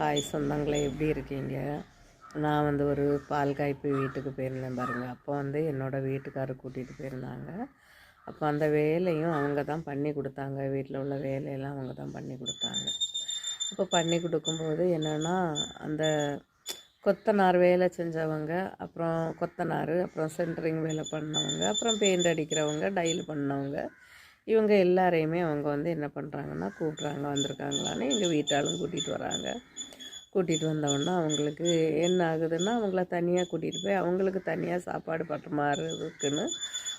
Hi சொந்தங்களே எப்படி இருக்கீங்க? நான் வந்து ஒரு பால் காய்ப்பு வீட்டுக்கு போயிருந்தேன் பாருங்கள் அப்போ வந்து என்னோடய வீட்டுக்காரர் கூட்டிகிட்டு போயிருந்தாங்க. அப்போ அந்த வேலையும் அவங்க தான் பண்ணி கொடுத்தாங்க. வீட்டில் உள்ள வேலையெல்லாம் அவங்க தான் பண்ணி கொடுத்தாங்க. அப்போ பண்ணி கொடுக்கும்போது என்னென்னா அந்த கொத்தனார் வேலை செஞ்சவங்க அப்புறம் கொத்தனார் அப்புறம் சென்ட்ரிங் வேலை பண்ணவங்க அப்புறம் பெயிண்ட் அடிக்கிறவங்க டைல் பண்ணவங்க இவங்க எல்லாரையுமே அவங்க வந்து என்ன பண்ணுறாங்கன்னா கூப்பிட்றாங்க வந்திருக்காங்களான்னு எங்கள் வீட்டாலும் கூட்டிகிட்டு வராங்க. கூட்டிகிட்டு வந்தவொடனே அவங்களுக்கு என்ன ஆகுதுன்னா அவங்கள தனியாக கூட்டிகிட்டு போய் அவங்களுக்கு தனியாக சாப்பாடு பட்டுமாறுறதுக்குன்னு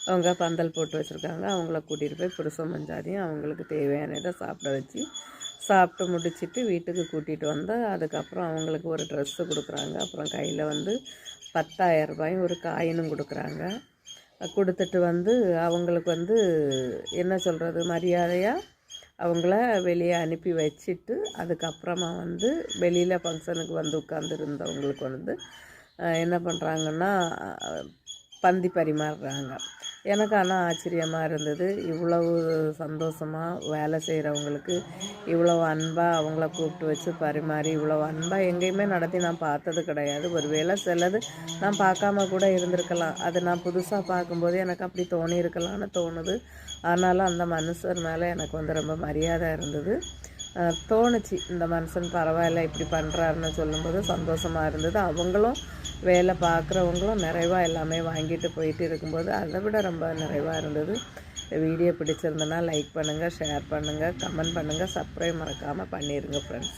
அவங்க பந்தல் போட்டு வச்சுருக்காங்க. அவங்கள கூட்டிகிட்டு போய் புருஷம் மஞ்சாதையும் அவங்களுக்கு தேவையானதை சாப்பிட வச்சு சாப்பிட்டு முடிச்சுட்டு வீட்டுக்கு கூட்டிகிட்டு வந்து அதுக்கப்புறம் அவங்களுக்கு ஒரு ட்ரெஸ்ஸு கொடுக்குறாங்க. அப்புறம் கையில் வந்து பத்தாயிரம் ரூபாயும் ஒரு காயினும் கொடுக்குறாங்க. கொடுத்துட்டு வந்து அவங்களுக்கு வந்து என்ன சொல்கிறது மரியாதையாக அவங்கள வெளியே அனுப்பி வச்சுட்டு அதுக்கப்புறமா வந்து வெளியில் ஃபங்க்ஷனுக்கு வந்து உட்காந்துருந்தவங்களுக்கு வந்து என்ன பண்ணுறாங்கன்னா பந்தி பரிமாறுறாங்க. எனக்கு ஆனால் ஆச்சரியமாக இருந்தது. இவ்வளவு சந்தோஷமாக வேலை செய்கிறவங்களுக்கு இவ்வளோ அன்பாக அவங்கள கூப்பிட்டு வச்சு பரிமாறி இவ்வளோ அன்பாக எங்கேயுமே நடத்தி நான் பார்த்தது கிடையாது. ஒரு வேளை சிலது நான் பார்க்காம கூட இருந்திருக்கலாம். அது நான் புதுசாக பார்க்கும்போது எனக்கு அப்படி தோணி இருக்கலாம்னு தோணுது. ஆனாலும் அந்த மனுஷர் மேலே எனக்கு வந்து ரொம்ப மரியாதை இருந்தது. தோணுச்சு. இந்த மனுஷன் பரவாயில்ல இப்படி பண்ணுறாருன்னு சொல்லும்போது சந்தோஷமாக இருந்தது. அவங்களும் வேலை பார்க்குறவங்களும் நிறைவாக எல்லாமே வாங்கிட்டு போயிட்டு இருக்கும்போது அதை விட ரொம்ப நிறைவாக இருந்தது. வீடியோ பிடிச்சிருந்தனா லைக் பண்ணுங்கள் ஷேர் பண்ணுங்கள் கமெண்ட் பண்ணுங்கள் சப்ஸ்கிரைப் மறக்காமல் பண்ணிடுங்க ஃப்ரெண்ட்ஸ்